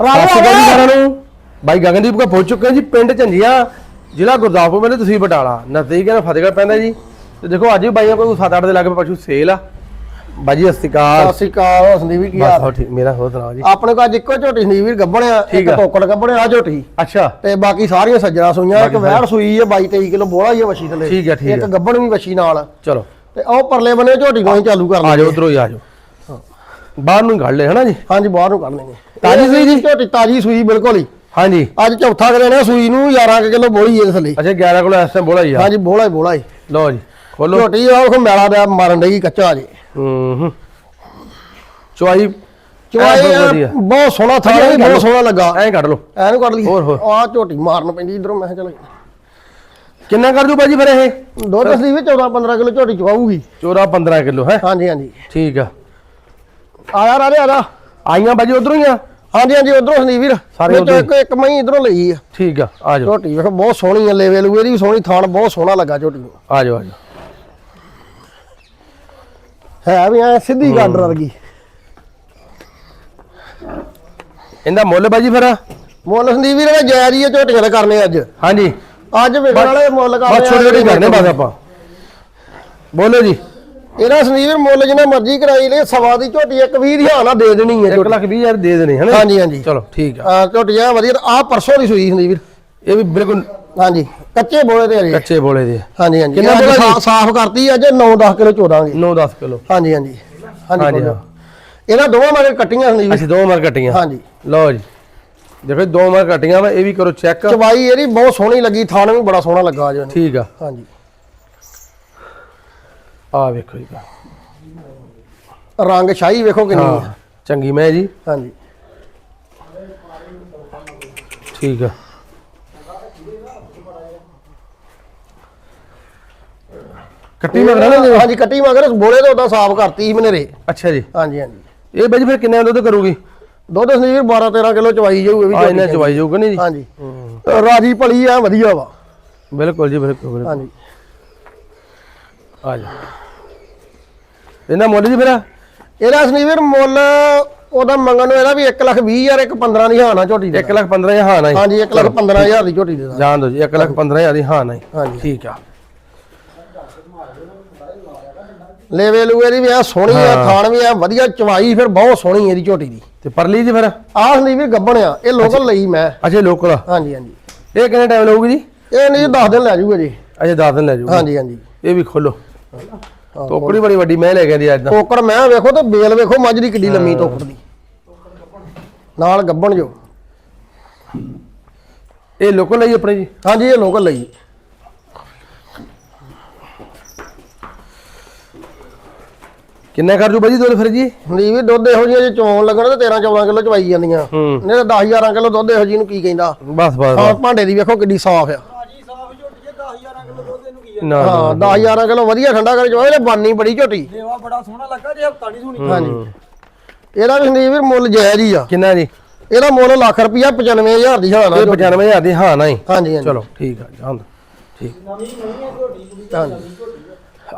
ਰਾਜਾ ਸਤਿ ਸ਼੍ਰੀ ਅਕਾਲ ਜੀ ਆ ਗਿਆ। ਸਾਰਿਆਂ ਨੂੰ। ਬਾਈ ਗਗਨਦੀਪ ਕੋ ਪਹੁੰਚ ਚੁੱਕੇ ਹਾਂ ਜੀ ਪਿੰਡ ਝੰਜੀਆਂ ਜ਼ਿਲ੍ਹਾ ਗੁਰਦਾਸਪੁਰ ਮੈਨੇ ਤੁਸੀਂ ਬਟਾਲਾ। ਨਜ਼ਦੀਕ ਹੈ ਫਤਿਹਗੜ੍ਹ ਪੈਂਦਾ ਜੀ। ਤੇ ਦੇਖੋ ਅੱਜ ਵੀ ਬਾਈਆਂ ਕੋਲ 7-8 ਦੇ ਲਾਗੇ ਪਸ਼ੂ ਸੇਲ ਆ। ਬਾਜੀ ਸਤਿ ਸ਼੍ਰੀ ਸਤਿ ਅਕਾਲ ਸ਼੍ਰੀ ਅਕਾਲ ਸੰਦੀਪ ਜੀ ਕੀ ਬਸ ਹਾਲ? ਹੋ ਠੀਕ ਮੇਰਾ ਹੋਰ ਸੁਣਾਓ ਜੀ। ਆਪਣੇ ਕੋਲ ਅੱਜ ਇੱਕੋ ਝੋਟੀ ਸੰਦੀਪ ਵੀਰ ਗੱਬਣਿਆ ਇੱਕ ਆ। ਟੋਕੜ ਗੱਬਣਿਆ ਆ ਝੋਟੀ। ਅੱਛਾ। ਤੇ ਬਾਕੀ ਸਾਰੀਆਂ ਸੱਜਣਾ ਸੂਈਆਂ ਇੱਕ ਵਹਿੜ ਸੂਈ ਹੈ 22 23 ਕਿਲੋ ਬੋਲਾ ਹੀ ਹੈ ਵਛੀ ਥੱਲੇ। ਠੀਕ ਆ, ਠੀਕ ਇੱਕ ਆ। ਗੱਬਣ ਵੀ ਵਛੀ ਨਾਲ। ਚਲੋ। ਤੇ ਉਹ ਪਰਲੇ ਬੰਨੇ ਝੋਟੀ ਅਸੀਂ ਚਾਲੂ ਕਰ ਆ ਲਾਂਗੇ ਜਾਓ ਉਧਰੋਂ ਹੀ ਆ ਜਾਓ। ਬਾਹਰ ਨੂੰ ਘੜ ਲੈ ਹਨਾ ਜੀ? ਹਾਂਜੀ ਬਾਹਰ ਨੂੰ ਕਰ ਲੈਂਗੇ। ਤਾਜ਼ੀ ਸੂਈ ਜੀ? ਝੋਟੀ ਤਾਜੀ ਸੂਈ ਬਿਲਕੁਲ ਹੀ। ਹਾਂਜੀ। ਅੱਜ ਚੌਥਾ ਕਰੇ ਨੇ ਸੂਈ ਨੂੰ 11 ਕਿਲੋ ਬੋਲੀ ਹੈ ਥੱਲੇ ਅੱਛਾ 11 ਕੋਲ ਇਸ ਟਾਈਮ ਬੋਲਾ ਹੀ ਆ। ਹਾਂਜੀ ਬੋਲਾ ਹੀ ਬੋਲਾ ਹੀ। ਲਓ ਜੀ ਖੋਲੋ। ਝੋਟੀ ਆ ਉਹ ਮੈਲਾ ਦਾ ਮਾਰਨ ਡਈ ਕੱਚਾ ਜੇ ਹੂੰ ਹੂੰ। ਚੁਆਈ ਚਵਾਈ ਬਹੁਤ ਸੋਹਣਾ ਥਾਂ ਵਧੀਆ ਵੀ ਕੱਢ ਬਹੁਤ। ਸੋਹਣਾ ਲੱਗਾ। ਐਂ ਕੱਢ ਲਓ। ਐਨੂੰ ਕੱਢ ਲਈ ਹੋਰ, ਹੋਰ। ਆ ਝੋਟੀ ਮਾਰਨ ਪੈਂਦੀ ਇਧਰੋਂ ਮੈਂ ਚੱਲ। ਕਿੰਨਾ ਕਰ ਦੂ ਬਾਜੀ ਫਿਰ ਇਹ? ਦੁੱਧ ਅਸਲੀ ਵਿੱਚ 14 15 ਕਿਲੋ ਝੋਟੀ ਚਵਾਊਗੀ। ਚੋਰਾ 15 ਕਿਲੋ ਹੈ? ਹਾਂਜੀ ਹਾਂਜੀ। ਠੀਕ ਆ। ਆ ਜਾ ਰਾਜੇ ਆ ਜਾ। ਆਈਆਂ ਬਾਜੀ ਉਧਰੋਂ ਹੀ ਆ। ਹਾਂਜੀ ਹਾਂਜੀ ਉਧਰੋਂ ਸੰਦੀਪ ਵੀਰ ਸਾਰੇ ਉੱਧਰੋਂ ਇੱਕ ਇੱਕ ਮਹੀਂ ਇਧਰੋਂ ਲਈ ਆ। ਠੀਕ ਆ ਆ ਜਾਓ। ਝੋਟੀ ਵੇਖੋ ਬਹੁਤ ਸੋਹਣੀ ਆ ਲੇਵੇ ਲੂਏ ਦੀ ਸੋਹਣੀ ਥਾਣ ਬਹੁਤ ਸੋਹਣਾ ਲੱਗਾ ਝੋਟੀ ਨੂੰ। ਆ ਜਾਓ ਆ ਜਾਓ। ਹੈ ਵੀ ਐ ਸਿੱਧੀ ਗਾਡਰ ਵਰਗੀ। ਇਹਦਾ ਮੁੱਲ ਬਾਜੀ ਫਿਰ? ਮੁੱਲ ਸੰਦੀਪ ਵੀਰ ਇਹ ਜਾਇਜ਼ ਹੀ ਆ ਝੋਟੀਆਂ ਦੇ ਕਰਨੇ ਅੱਜ। ਹਾਂਜੀ। ਅੱਜ ਵੇਖਣ ਵਾਲੇ ਮੁੱਲ ਬਸ ਕਰਨੇ ਛੋਟੇ ਛੋਟੇ ਕਰਨੇ ਬਸ ਆਪਾਂ। ਬੋਲੋ ਜੀ। ਇਹਦਾ ਸੰਦੀਪ ਮੁੱਲ ਜਿੰਨਾ ਮਰਜ਼ੀ ਕਰਾਈ ਲੈ ਸਵਾ ਦੀ ਝੋਟੀ ਇੱਕ 20 ਦੀ ਹਾਂ ਨਾ ਦੇ ਦੇਣੀ ਹੈ 1 ਝੋਟੀ। ਲੱਖ 20 ਹਜ਼ਾਰ ਦੇ ਦੇਣੇ ਹਨਾ ਹਾਂਜੀ ਹਾਂਜੀ। ਚਲੋ ਠੀਕ ਆ। ਝੋਟੀ ਆ ਵਧੀਆ ਆ ਪਰਸੋਂ ਦੀ ਸੂਈ ਸੰਦੀਪ ਵੀਰ ਇਹ ਵੀ ਬਿਲਕੁਲ ਹਾਂਜੀ ਕੱਚੇ ਬੋਲੇ ਤੇ ਹਜੇ ਕੱਚੇ ਬੋਲੇ ਦੇ ਹਾਂਜੀ ਹਾਂਜੀ। ਕਿੰਨਾ ਅੱਜ ਬੋਲਾ ਸਾਫ਼ ਕਰਤੀ ਅੱਜ 9-10 ਕਿਲੋ ਚੋਦਾਂਗੇ। 9-10 ਕਿਲੋ। ਹਾਂਜੀ ਹਾਂਜੀ। ਹਾਂਜੀ। ਇਹਨਾਂ ਦੋਵਾਂ ਮਗਰ ਕੱਟੀਆਂ ਸੰਦੀਪ ਅਸੀਂ ਦੋ ਮਾਰ ਕੱਟੀਆਂ। ਹਾਂਜੀ। ਲਓ ਜੀ। ਦੇਖੋ ਦੋ ਮਾਰ ਕੱਟੀਆਂ ਵਾ ਇਹ ਵੀ ਕਰੋ ਚੈੱਕ। ਚਵਾਈ ਇਹਦੀ ਬਹੁਤ ਸੋਹਣੀ ਲੱਗੀ ਥਾਣ ਵੀ ਬੜਾ ਸੋਹਣਾ ਲੱਗਾ ਜੀ ਠੀਕ ਆ। ਹਾਂਜੀ। ਆ ਵੇਖੋ ਜੀ ਰੰਗ ਸ਼ਾਹੀ ਵੇਖੋ ਕਿੰਨੀ ਹਾਂ ਹੈ। ਚੰਗੀ ਮੈਂ ਜੀ। ਹਾਂਜੀ। ਠੀਕ ਆ। ਕੱਟੀ ਮਗਰ ਨਾ ਜੀ? ਹਾਂਜੀ ਕੱਟੀ ਮਗਰ ਬੋਲੇ ਤੇ ਉਦਾਂ ਸਾਫ਼ ਕਰਤੀ ਸੀ ਮਨੇਰੇ। ਅੱਛਾ ਜੀ। ਹਾਂਜੀ ਹਾਂਜੀ। ਇਹ ਬਾਜੀ ਫਿਰ ਕਿੰਨੇ ਦੁੱਧ ਕਰੂਗੀ? ਦੁੱਧ ਸੰਦੀਪ 12 13 ਕਿਲੋ ਚਵਾਈ ਜਾਊ ਇਹ ਵੀ ਆ ਇਹਨਾਂ ਚਵਾਈ ਜਾਊਗਾ ਨਹੀਂ ਜੀ? ਹਾਂਜੀ। ਰਾਜੀ ਭਲੀ ਆ ਵਧੀਆ ਵਾ। ਬਿਲਕੁਲ ਜੀ ਬਿਲਕੁਲ ਬਿਲਕੁਲ। ਹਾਂਜੀ। ਆ ਜਾ। ਇਹਨਾਂ ਮੁੱਲ ਜੀ ਫਿਰ? ਇਹਦਾ ਸੰਦੀਪ ਵੀਰ ਮੁੱਲ ਉਹਦਾ ਮੰਗਣ ਨੂੰ ਇਹਦਾ ਵੀ 1 ਲੱਖ 20 ਹਜ਼ਾਰ ਇੱਕ 15 ਦੀ ਹਾਨਾ ਝੋਟੀ ਦਾ। 1 ਲੱਖ 15 ਹਜ਼ਾਰ ਹਾਂ ਨਹੀਂ ਹਾਂਜੀ 1 ਲੱਖ 15 ਹਜ਼ਾਰ ਦੀ ਝੋਟੀ ਦੇ ਦਾਂ ਜਾਣ ਦੋ ਜੀ 1 ਲੱਖ 15 ਹਜ਼ਾਰ ਦੀ ਹਾਂ ਨਹੀਂ ਹਾਂਜੀ। ਠੀਕ ਆ। ਲੇਵੇ ਲੂਏ ਦੀ ਵੀ ਆ ਸੋਹਣੀ ਆ ਥਾਣ ਵੀ ਆ ਵਧੀਆ ਚਵਾਈ ਫਿਰ ਬਹੁਤ ਸੋਹਣੀ ਇਹਦੀ ਝੋਟੀ ਦੀ। ਤੇ ਪਰਲੀ ਜੀ ਫਿਰ? ਆਹ ਸੰਦੀਪ ਵੀਰ ਗੱਬਣ ਆ ਇਹ ਲੋਕਲ ਲਈ ਮੈਂ। ਅੱਛਾ ਲੋਕਲ ਹਾਂਜੀ ਹਾਂਜੀ। ਇਹ ਕਿੰਨੇ ਟਾਈਮ ਲਊਗੀ ਜੀ? ਇਹ ਨਹੀਂ 10 ਦਿਨ ਲੈ ਜਾਊਗਾ ਜੀ। ਅਜੇ 10 ਦਿਨ ਲੈ ਜਾਊਗੀ ਹਾਂਜੀ ਹਾਂਜੀ। ਇਹ ਵੀ ਖੋਲੋ। ਟੋਕਰੀ ਬੜੀ ਵੱਡੀ ਮੈਂ ਲੈ ਕੇ ਆਂਦੀ ਅੱਜ ਦਾ ਟੋਕਰ ਮੈਂ ਵੇਖੋ ਤੇ ਬੇਲ ਵੇਖੋ ਮੱਝ ਦੀ ਕਿੱਡੀ ਲੰਮੀ ਟੋਕਰ ਦੀ। ਨਾਲ ਗੱਬਣ ਜੋ। ਇਹ ਲੋਕਲ ਲਈ ਆਪਣੇ ਜੀ? ਹਾਂਜੀ ਇਹ ਲੋਕਲ ਲਈ। ਕਿੰਨਾ ਕਰ ਜੂ ਬਾਜੀ ਦੁੱਧ ਫਿਰ ਜੀ? ਸੰਦੀਪ ਵੀ ਦੁੱਧ ਇਹੋ ਜਿਹੇ ਜੇ ਚੋਣ ਲੱਗਣ ਤੇ 13 14 ਕਿਲੋ ਚਵਾਈ ਜਾਂਦੀਆਂ। ਨਹੀਂ ਤਾਂ 10 11 ਕਿਲੋ ਦੁੱਧ ਇਹੋ ਜਿਹੀ ਨੂੰ ਕੀ ਕਹਿੰਦਾ? ਬਸ ਬਸ ਹਾਂ ਬਸ। ਭਾਂਡੇ ਦੀ ਵੇਖੋ ਕਿੱਡੀ ਸਾਫ਼ ਆ। ਨਾ ਹਾਂ 10 11 ਕਿਲੋ ਵਧੀਆ ਠੰਡਾ ਕਰ ਚਵਾਈ ਤੇ ਬਾਨੀ ਬੜੀ ਝੋਟੀ। ਦੇਵਾ ਬੜਾ ਸੋਹਣਾ ਲੱਗਾ ਜੇ ਹਫਤਾ ਨਹੀਂ ਸੁਣੀ। ਹਾਂਜੀ। ਇਹਦਾ ਵੀ ਸੰਦੀਪ ਵੀਰ ਮੁੱਲ ਜਾਇਜ਼ ਹੀ ਆ। ਕਿੰਨਾ ਜੀ? ਇਹਦਾ ਮੁੱਲ ਲੱਖ ਰੁਪਿਆ 95000 ਦੀ ਹਾਨਾ ਇਹ 95000 ਦੀ ਹਾਂ ਨਹੀਂ ਹਾਂਜੀ ਹਾਂਜੀ। ਚਲੋ ਠੀਕ ਆ ਦੋ ਠੀਕ। ਆ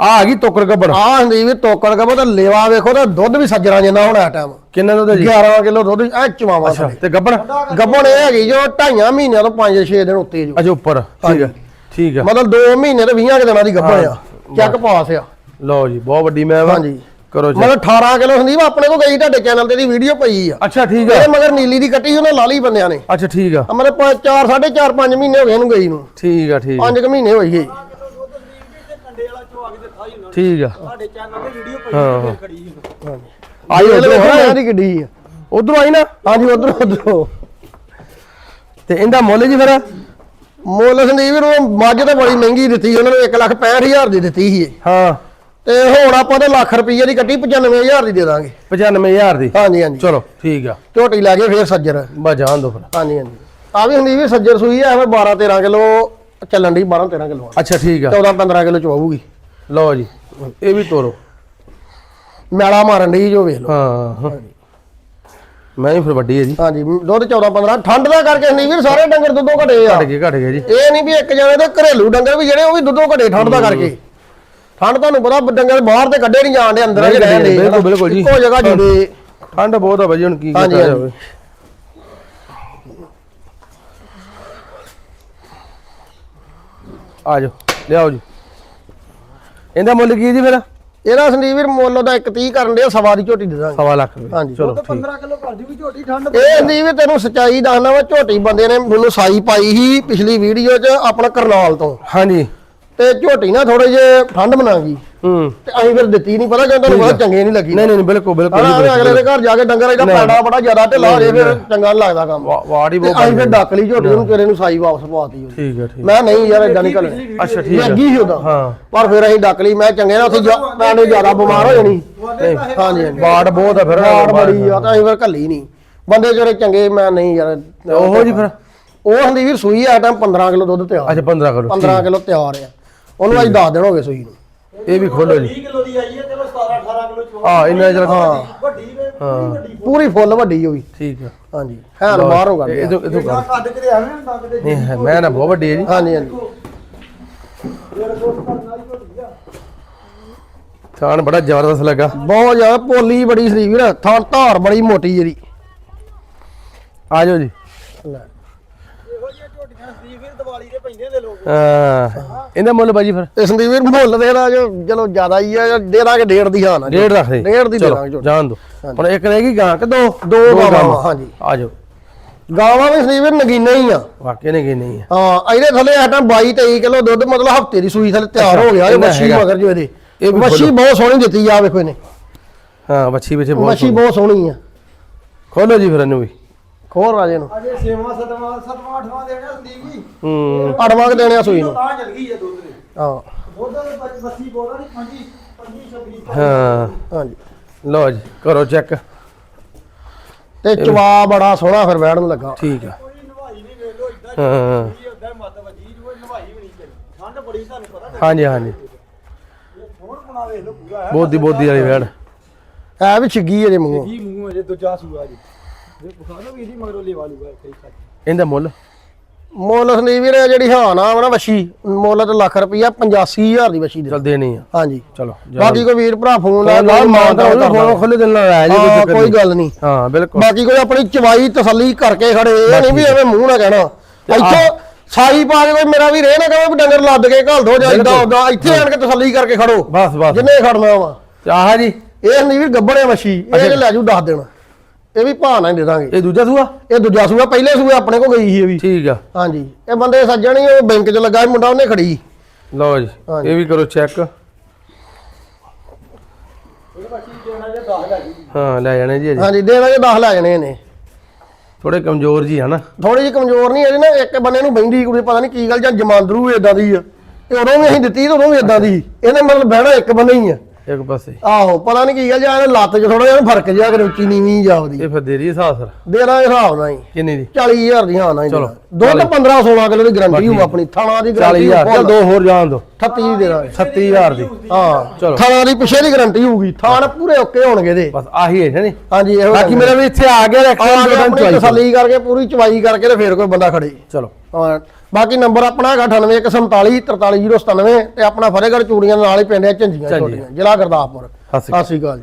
ਆ ਗਈ ਟੋਕਰ ਗੱਬੜ। ਆਹ ਸੰਦੀਪ ਵੀਰ ਟੋਕਰ ਕਬੋ ਤਾਂ ਲੇਵਾ ਵੇਖੋ ਤਾਂ ਦੁੱਧ ਵੀ ਸੱਜਣਾ ਜਿੰਨਾ ਹੋਣਾ ਟਾਈਮ ਕਿੰਨਾ ਦੁੱਧ ਜੀ? 11 ਕਿਲੋ ਦੁੱਧ ਐ ਚਵਾਵਾ ਅੱਛਾ ਤੇ ਗੱਬੜ? ਗੱਬਣ ਇਹ ਹੈਗੀ ਜੋ ਢਾਈਆਂ ਮਹੀਨਿਆਂ ਤੋਂ 5-6 ਦਿਨ ਉੱਤੇ ਜੋ। ਅਜੇ ਉੱਪਰ। ਠੀਕ ਆ ਠੀਕ ਆ। ਮਤਲਬ 2 ਮਹੀਨੇ ਤੇ 20 ਕੁ ਦਿਨਾਂ ਦੀ ਗੱਬਣ ਆ। ਚੱਕ ਪਾਸ ਆ। ਲਓ ਜੀ ਬਹੁਤ ਵੱਡੀ ਮੈਂ ਹਾਂਜੀ। ਕਰੋ ਜੀ ਮਤਲਬ 18 ਕਿਲੋ ਸੰਦੀਪ ਆਪਣੇ ਕੋਲ ਗਈ ਤੁਹਾਡੇ ਚੈਨਲ ਤੇ ਦੀ ਵੀਡੀਓ ਪਈ ਆ। ਅੱਛਾ ਠੀਕ ਆ। ਇਹ ਮਗਰ ਨੀਲੀ ਦੀ ਕੱਟੀ ਉਹਨੇ ਲਾਲੀ ਬੰਦਿਆਂ ਨੇ। ਅੱਛਾ ਠੀਕ ਆ। ਮਤਲਬ 4 4.5 5 ਮਹੀਨੇ ਹੋ ਗਏ ਇਹਨੂੰ ਗਈ ਨੂੰ। ਠੀਕ ਆ ਠੀਕ ਆ। 5 ਕੁ ਮਹੀਨੇ ਹੋਈ ਗਈ ਠੀਕ ਆ। ਸਾਡੇ ਚੈਨਲ ਤੇ ਵੀਡੀਓ ਪਈ ਹਾਂ। ਖੜੀ ਸੀ। ਆਈ ਉਧਰੋਂ ਦੀ ਕਿੱਡੀ ਆ। ਉਧਰੋਂ ਆਈ ਨਾ? ਹਾਂਜੀ ਉਧਰੋਂ ਉਧਰੋਂ। ਤੇ ਇਹਦਾ ਮੁੱਲ ਜੀ ਫਿਰ? ਮੁੱਲ ਸੰਦੀਪ ਉਹ ਮੱਝ ਤਾਂ ਬੜੀ ਮਹਿੰਗੀ ਦਿੱਤੀ ਉਹਨਾਂ ਨੂੰ 1 ਲੱਖ 65000 ਦੀ ਦਿੱਤੀ ਸੀ ਇਹ। ਹਾਂ। ਤੇ ਹੁਣ ਆਪਾਂ ਤੇ ਲੱਖ ਰੁਪਈਏ ਦੀ ਕੱਟੀ 95000 ਦੀ ਦੇ ਦਾਂਗੇ। 95000 ਦੀ? ਹਾਂਜੀ ਹਾਂਜੀ। ਚਲੋ ਠੀਕ ਆ। ਝੋਟੀ ਲੈ ਕੇ ਫੇਰ ਸੱਜਰ। ਬਸ ਜਾਣ ਦੋ ਫਿਰ। ਹਾਂਜੀ ਹਾਂਜੀ। ਆ ਵੀ ਹੁੰਦੀ ਵੀ ਸੱਜਰ ਸੂਈ ਆ ਐਵੇਂ 12 13 ਕਿਲੋ ਚੱਲਣ ਦੀ 12 13 ਕਿਲੋ ਅੱਛਾ ਠੀਕ ਆ। 14 15 ਕਿਲੋ ਚਵਾਊਗੀ ਲਓ ਜੀ ਇਹ ਵੀ ਤੋਰੋ। ਮੈਲਾ ਮਾਰਨ ਦੀ ਜੋ ਵੇਖ ਲਓ। ਹਾਂ ਹਾਂ। ਮੈਂ ਵੀ ਫਿਰ ਵੱਡੀ ਹੈ ਜੀ। ਹਾਂਜੀ ਦੁੱਧ 14 15 ਠੰਡ ਦਾ ਕਰਕੇ ਨਹੀਂ ਵੀਰ ਸਾਰੇ ਡੰਗਰ ਦੁੱਧੋਂ ਘਟੇ ਆ। ਘਟ ਗਏ ਘਟ ਗਏ ਜੀ। ਇਹ ਨਹੀਂ ਵੀ ਇੱਕ ਜਣੇ ਦੇ ਘਰੇਲੂ ਡੰਗਰ ਵੀ ਜਿਹੜੇ ਉਹ ਵੀ ਦੁੱਧੋਂ ਘਟੇ ਠੰਡ ਦਾ ਕਰਕੇ। ਠੰਡ ਤੁਹਾਨੂੰ ਪਤਾ ਡੰਗਰ ਬਾਹਰ ਤੇ ਕੱਢੇ ਨਹੀਂ ਜਾਣਦੇ ਅੰਦਰ ਹੀ ਰਹਿੰਦੇ ਬਿਲਕੁਲ, ਬਿਲਕੁਲ ਜੀ। ਇੱਕੋ ਜਗ੍ਹਾ ਜੁੜੇ। ਠੰਡ ਬਹੁਤ ਆ ਭਾਜੀ ਹੁਣ ਕੀ ਕੀਤਾ। ਜਾਵੇ। ਆ ਜਾਓ ਲਿਆਓ ਜੀ। ਇਹਦਾ ਮੁੱਲ ਕੀ ਜੀ ਫਿਰ? ਇਹਦਾ ਸੰਦੀਪ ਵੀਰ ਮੁੱਲ ਦਾ 130 ਕਰਨ ਦੇ ਸਵਾ ਦੀ ਝੋਟੀ ਦੇ ਦਾਂਗੇ। ਸਵਾ ਲੱਖ ਰੁਪਏ ਹਾਂਜੀ। ਚਲੋ ਤਾਂ ਠੀਕ। 15 ਕਿਲੋ ਕਰ ਜੂਗੀ ਝੋਟੀ ਠੰਡ ਇਹ ਸੰਦੀਪ ਵੀਰ ਤੈਨੂੰ ਸਚਾਈ ਦੱਸਣਾ ਵਾ ਝੋਟੀ ਬੰਦੇ ਨੇ ਮੈਨੂੰ ਸਾਈ ਪਾਈ ਸੀ ਪਿਛਲੀ ਵੀਡੀਓ 'ਚ ਆਪਣਾ ਕਰਨਾਲ ਤੋਂ। ਹਾਂਜੀ। ਤੇ ਝੋਟੀ ਨਾ ਥੋੜੇ ਜੇ ਠੰਡ ਬਣਾ ਗਈ ਹੂੰ। ਤੇ ਅਸੀਂ ਫਿਰ ਦਿੱਤੀ ਨਹੀਂ ਪਤਾ ਕਿਉਂ ਤੁਹਾਨੂੰ ਪਤਾ ਚੰਗੇ ਨਹੀਂ ਲੱਗੀ। ਨਹੀਂ ਨਹੀਂ ਨਹੀਂ, ਬਿਲਕੁਲ ਬਿਲਕੁਲ ਐਵੇਂ ਅਗਲੇ ਦੇ ਘਰ ਜਾ ਕੇ ਡੰਗਰ ਇਹਦਾ। ਪੈੜਾ ਬੜਾ ਜ਼ਿਆਦਾ ਢਿੱਲਾ ਹੋ ਜੇ ਫਿਰ ਚੰਗਾ ਨੀ ਲੱਗਦਾ ਕੰਮ। ਵਾ- ਵਾੜੀ ਬਹੁਤ ਅਸੀਂ ਫਿਰ। ਡੱਕ ਲਈ ਝੋਟੀ ਨੂੰ ਤੇਰੇ ਨੂੰ ਸਾਈ ਵਾਪਸ ਪਵਾਤੀ ਉਹਦੀ। ਠੀਕ ਹੈ ਠੀਕ ਮੈਂ ਨਹੀਂ ਯਾਰ ਇਦਾਂ ਨਹੀਂ ਕਰ ਅੱਛਾ ਠੀਕ ਹੈ ਲੱਗੀ ਸੀ ਉਦੋਂ ਹਾਂ। ਪਰ ਫਿਰ ਅਸੀਂ ਡੱਕ ਲਈ ਮੈਂ ਚੰਗੇ ਨਾ ਉੱਥੇ ਪੈਣੇ ਜ਼ਿਆਦਾ ਬਿਮਾਰ ਹੋ ਜਾਣੀ। ਹਾਂਜੀ ਹਾਂਜੀ। ਬਾੜ ਬਹੁਤ ਆ ਫਿਰ ਬਾੜ ਬੜੀ ਆ ਤਾਂ ਅਸੀਂ ਫਿਰ ਘੱਲੀ ਨਹੀਂ ਬੰਦੇ ਜਿਹੜੇ ਚੰਗੇ ਮੈਂ ਨਹੀਂ ਯਾਰ ਉਹੋ ਜੀ ਫਿਰ? ਉਹ ਹੁੰਦੀ ਵੀਰ ਸੂਈ ਆ ਟਾਈਮ 15 ਕਿਲੋ ਦੁੱਧ ਤਿਆਰ। ਅੱਛਾ 15 ਕਰੋ 15 ਕਿਲੋ ਤਿਆਰ ਆ। ਉਹਨੂੰ ਅੱਜ 10 ਦਿਨ ਹੋ ਗਏ ਸੂਈ ਨੂੰ। ਇਹ ਵੀ ਖੋਲੋ ਜੀ 20 ਕਿਲੋ ਦੀ ਆਈ ਹੈ ਚਲੋ 17 18 ਕਿਲੋ ਚਵਾ ਹਾਂ ਇੰਨਾ ਜਰਾ ਵੱਡੀ ਵੇ ਪੂਰੀ ਵੱਡੀ ਪੂਰੀ ਫੁੱਲ ਵੱਡੀ ਹੋਈ ਠੀਕ ਹੈ ਹਾਂਜੀ ਹੈ ਬਾਹਰ ਹੋ ਇਹ ਗਿਆ ਤੋਂ ਇਹ ਤੋਂ ਨਾ ਕੱਢ ਕੇ ਆਵੇਂ ਨਾ ਕੱਢ ਨਹੀਂ ਹੈ, ਮੈਂ ਨਾ ਬਹੁਤ ਵੱਡੀ ਹੈ ਜੀ। ਹਾਂਜੀ ਹਾਂਜੀ। ਮੇਰੇ ਆ। ਥਾਣ ਬੜਾ ਜ਼ਬਰਦਸਤ ਲੱਗਾ। ਬਹੁਤ ਜ਼ਿਆਦਾ ਪੋਲੀ ਬੜੀ ਸਰੀਰ ਵੀਰ ਥਾਂ ਧਾਰ ਬੜੀ ਮੋਟੀ ਜਿਹੜੀ। ਆ ਜਾਓ ਜੀ। ਲੈ। ਇਹੋ ਜਿਹੀਆਂ ਝੋਟੀਆਂ ਸਦੀਪ ਵੀਰ ਦੀਵਾਲੀ ਦੇ ਪੈਂਦੇ ਦੇ ਲੋਕ ਹਾਂ। ਇਹਦਾ ਮੁੱਲ ਬਾਜੀ ਫਿਰ? ਤੇ ਸੰਦੀਪ ਵੀਰ ਮੁੱਲ ਦੇ ਦਾ ਜੋ ਚਲੋ ਜ਼ਿਆਦਾ ਹੀ ਆ ਦੇ ਦਾਂਗੇ ਡੇਢ ਦੀ ਹਾਂ ਨਾ। ਡੇਢ ਰੱਖ ਦੇ। ਡੇਢ ਦੀ ਦੇ ਦਾਂਗੇ। ਜਾਣ ਦੋ ਹੁਣ ਇੱਕ ਰਹੇਗੀ ਗਾਂ ਕਿ ਦੋ? ਦੋ ਗਾਵਾਂ, ਹਾਂਜੀ। ਆ ਜਾਓ ਗਾਵਾਂ ਵੀ ਸੰਦੀਪ ਵੀਰ ਨਗੀਨੇ ਹੀ ਆ। ਵਾਕਿਆ ਨੇ ਕੀ ਨਹੀਂ ਹੈ ਹਾਂ ਇਹਦੇ ਥੱਲੇ ਆ ਤਾਂ 22 23 ਕਿਲੋ ਦੁੱਧ ਮਤਲਬ ਹਫ਼ਤੇ ਦੀ ਸੂਈ ਥੱਲੇ ਤਿਆਰ ਹੋ ਗਿਆ ਇਹ ਮੱਛੀ। ਮਗਰ ਜੋ ਇਹਦੇ। ਇਹ ਮੱਛੀ। ਬਹੁਤ ਸੋਹਣੀ ਦਿੱਤੀ ਆ ਵੇਖੋ ਇਹਨੇ। ਹਾਂ ਬੱਚੀ ਵਿੱਚ ਬਹੁਤ ਮੱਛੀ ਬਹੁਤ ਸੋਹਣੀ ਆ। ਖੋਲੋ ਜੀ ਫਿਰ ਇਹਨੂੰ ਵੀ। ਖੋਲ ਰਾਜੇ ਨੂੰ। ਅਜੇ ਛੇਵਾਂ ਸਤਵਾਂ ਸਤਵਾਂ ਅੱਠਵਾਂ ਦੇਣਾ ਸੰਦੀਪ ਜੀ ਹੂੰ ਅੜਵਾਂ ਕਿ ਦੇਣੇ ਆ ਸੂਈ ਨੂੰ। ਤਾਂ ਚੱਲ ਗਈ ਹੈ ਦੁੱਧ ਦੇ। ਹਾਂ। ਦੁੱਧ ਦੇ ਬੱਚੀ ਬੋਲਾ ਨਹੀਂ 25 25 26 ਹਾਂ ਹਾਂਜੀ। ਲਓ ਜੀ ਕਰੋ ਚੈੱਕ। ਤੇ ਚਵਾ ਬੜਾ ਸੋਹਣਾ ਫਿਰ ਬੈਠਣ ਲੱਗਾ। ਠੀਕ ਆ। ਕੋਈ ਨਵਾਈ ਨਹੀਂ ਵੇਖ ਲੋ ਇਦਾਂ ਹਾਂ। ਹੀ ਹਾਂਜੀ ਹਾਂਜੀ। ਹੈ। ਬੋਦੀ ਬੋਦੀ ਵਾਲੀ ਵੈੜ ਹੈ ਵੀ ਛਿੱਗੀ ਇਹਦੇ ਮੂੰਹੋਂ। ਕੀ ਮੂੰਹ ਅਜੇ ਦੂਜਾ ਸੂਆ ਜੀ। ਇਹਦੀ ਮਗਰੋਂ ਲੈਵਾ ਲੂਗਾ ਕਈ ਸੱਚ ਇਹਦਾ ਮੁੱਲ। ਮੁੱਲ ਸੰਦੀਪ ਵੀਰ ਜਿਹੜੀ ਹਾਂ ਨਾ ਵਾ ਨਾ ਵਸ਼ੀ ਮੁੱਲ ਤੇ ਲੱਖ ਰੁਪਈਆ 85000 ਦੀ ਵਸ਼ੀ ਦੇ ਚਲ ਦੇਣੀ ਆ। ਹਾਂਜੀ। ਚਲੋ ਬਾਕੀ ਕੋਈ ਵੀਰ ਭਰਾ ਫੋਨ ਨਾਲ ਲਾ ਮਾਨ ਦਾ ਫੋਨ ਖੋਲੇ ਦਿਨ ਨਾਲ ਆਇਆ ਜੀ ਕੋਈ ਚੱਕਰ ਗੱਲ ਨਹੀਂ। ਹਾਂ ਬਿਲਕੁਲ। ਬਾਕੀ ਕੋਈ ਆਪਣੀ ਚਵਾਈ ਤਸੱਲੀ ਕਰਕੇ ਖੜੇ ਇਹ ਨਹੀਂ ਵੀ ਐਵੇਂ ਮੂੰਹ ਨਾ ਕਹਿਣਾ। ਇੱਥੋਂ ਸਾਈ ਪਾ ਕੇ ਕੋਈ ਮੇਰਾ ਵੀ ਰੇ ਨਾ ਕਹੇ ਵੀ ਡੰਗਰ ਲੱਦ ਕੇ ਘੱਲ ਦੋ ਜਾਂ ਇਦਾਂ ਉਦਾਂ ਇੱਥੇ ਆਣ ਕੇ ਤਸੱਲੀ ਕਰਕੇ ਖੜੋ। ਬਸ ਬਸ। ਜਿੰਨੇ ਖੜਨਾ ਵਾ। ਆਹ ਜੀ। ਇਹ ਨਹੀਂ ਵੀ ਗੱਬੜੇ ਮੱਛੀ ਇਹ ਲੈ ਜੂ ਦੱਸ ਦੇਣਾ ਇਹ ਵੀ ਭਾਅ ਨਾਲ ਦੇ ਦਾਂਗੇ ਇਹ ਦੂਜਾ ਸੂਆ? ਇਹ ਦੂਜਾ ਸੂਆ ਪਹਿਲੇ ਸੂਏ ਆਪਣੇ ਕੋ ਗਈ ਸੀ ਇਹ ਵੀ। ਠੀਕ ਆ। ਹਾਂਜੀ। ਇਹ ਬੰਦੇ ਸੱਜਣ ਹੀ ਉਹ ਬੈਂਕ 'ਚ ਲੱਗਾ ਸੀ ਮੁੰਡਾ ਉਹਨੇ ਖੜੀ। ਲਓ ਜੀ ਹਾਂਜੀ। ਇਹ ਵੀ ਕਰੋ ਚੈੱਕ। ਇਹ ਬੱਚੀ ਦੇਣਾ ਜੇ 10 ਲੱਗੀ ਹਾਂ ਲੈ ਜਾਣੇ ਜੀ ਅਜੇ। ਹਾਂਜੀ ਦੇ ਦਾਂਗੇ 10 ਲੈ ਜਾਣੇ ਇਹਨੇ। ਥੋੜੇ ਕਮਜ਼ੋਰ ਜੀ ਹਨਾ? ਥੋੜੀ ਜਿਹੀ ਕਮਜ਼ੋਰ ਨਹੀਂ ਇਹਦੇ ਨਾ ਇੱਕ ਬੰਨੇ ਨੂੰ ਬੈਂਦੀ ਕੁੜੀ ਪਤਾ ਨਹੀਂ ਕੀ ਗੱਲ ਜਾਂ ਜਮਾਂਦਰੂ ਇਦਾਂ ਦੀ ਆ। ਤੇ ਉਦੋਂ ਵੀ ਅਸੀਂ ਦਿੱਤੀ ਤੇ ਉਦੋਂ ਵੀ ਇਦਾਂ ਦੀ। ਇਹਨੇ ਮਤਲਬ ਬਹਿਣਾ ਇੱਕ ਬੰਨੇ ਹੀ ਆ। ਇੱਕ ਪਾਸੇ। ਆਹੋ ਪਤਾ ਨਹੀਂ ਕੀ ਗੱਲ ਜਾਂ ਲੱਤ 'ਚ ਥੋੜਾ ਜਿਹਾ ਫ਼ਰਕ ਜਿਹਾ ਕਿ ਉੱਚੀ ਨੀਵੀਂ ਜਾਵਦੀ ਇਹ ਫਿਰ ਦੇ ਰਹੀ ਹਿਸਾਬ ਸਰ। ਦੇ ਦਾਂਗੇ ਹਿਸਾਬ ਨਾਲ ਹੀ। ਕਿੰਨੀ ਦੀ? 40000 ਦੀ ਹਾਂ ਨਾ ਚਲੋ, ਦੁੱਧ 15 16 ਕਿਲੋ ਦੀ ਗਾਰੰਟੀ ਹੋਊ ਆਪਣੀ ਥਾਣਾ ਦੀ ਗਾਰੰਟੀ 40000 ਚਲ ਦੋ ਹੋਰ ਜਾਣ ਦੋ। 38 ਦੀ ਦੇ। ਦਾਂਗੇ 36000 ਦੀ। ਹਾਂ ਚਲੋ। ਥਾਣਾ ਦੀ ਪਿਛੇ ਦੀ ਗਾਰੰਟੀ ਹੋਊਗੀ। ਥਾਣ ਪੂਰੇ ਓਕੇ ਹੋਣਗੇ ਦੇ। ਬਸ ਆਹੀ ਹੈ ਨਹੀਂ ਹਾਂਜੀ ਇਹੋ ਬਾਕੀ ਮੇਰੇ ਵੀ ਇੱਥੇ ਆ ਗਿਆ ਆਪਣੀ ਦਿਨ ਤਸੱਲੀ ਕਰਕੇ ਪੂਰੀ ਚਵਾਈ ਕਰਕੇ ਤੇ ਫੇਰ ਕੋਈ ਬੰਦਾ ਖੜੇ। ਚਲੋ। ਹਾਂ। ਬਾਕੀ ਨੰਬਰ ਆਪਣਾ ਹੈਗਾ 9847 43097 ਤੇ ਆਪਣਾ ਫਤਿਹਗੜ੍ਹ ਚੂੜੀਆਂ ਦੇ ਨਾਲ ਹੀ ਪਿੰਡ ਹੈ ਝੰਜੀਆਂ। ਛੋਟੀਆਂ ਜ਼ਿਲ੍ਹਾ ਗੁਰਦਾਸਪੁਰ। ਸਤਿ ਸ਼੍ਰੀ ਸਤਿ ਸ਼੍ਰੀ ਅਕਾਲ ਜੀ।